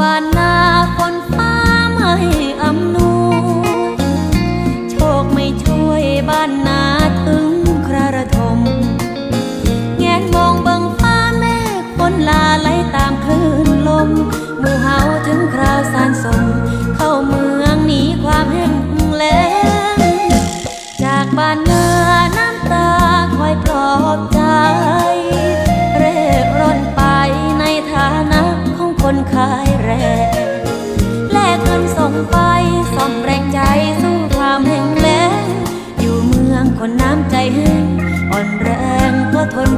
บ้านนาคนฟ้าไม่อำนวยโชคไม่ช่วยบ้านนาถึงคราระทม แงนมองบังฟ้าแม่คนลาไหลตามคลื่นลมหมู่เฮาถึงคราวสานสม เข้าเมืองหนีความแห้งแล้งจากบ้านนาน้ำตาคอยปลอบใจเร่ร่อนไปในฐานะของคนขาย ส่งไปส่อมแรงใจสู้ความแห้งแล้งอยู่เมืองคนน้ำใจแห้งอ่อนแรงก็ทน